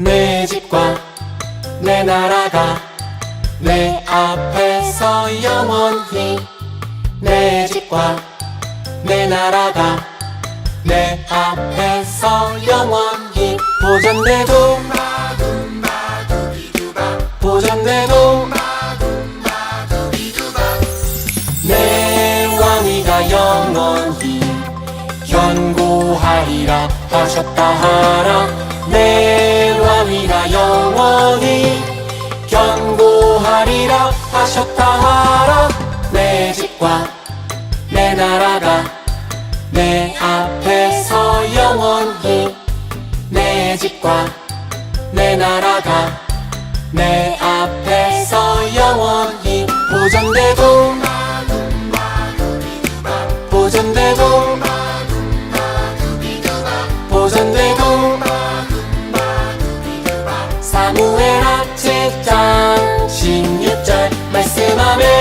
내 집과 내 나라가 내 앞에서 영원히 내 집과 내 나라가 내 앞에서 영원히 보존되도 보존되도 내 왕이가 영원히 견고하리라 하셨다 하라. 내 하셨다 하라. 내 집과 내 나라가 내 앞에서 영원히 내 집과 내 나라가 내 앞에서 영원히 보존되고 보존되고 보존되고 사무엘 아치 Amén.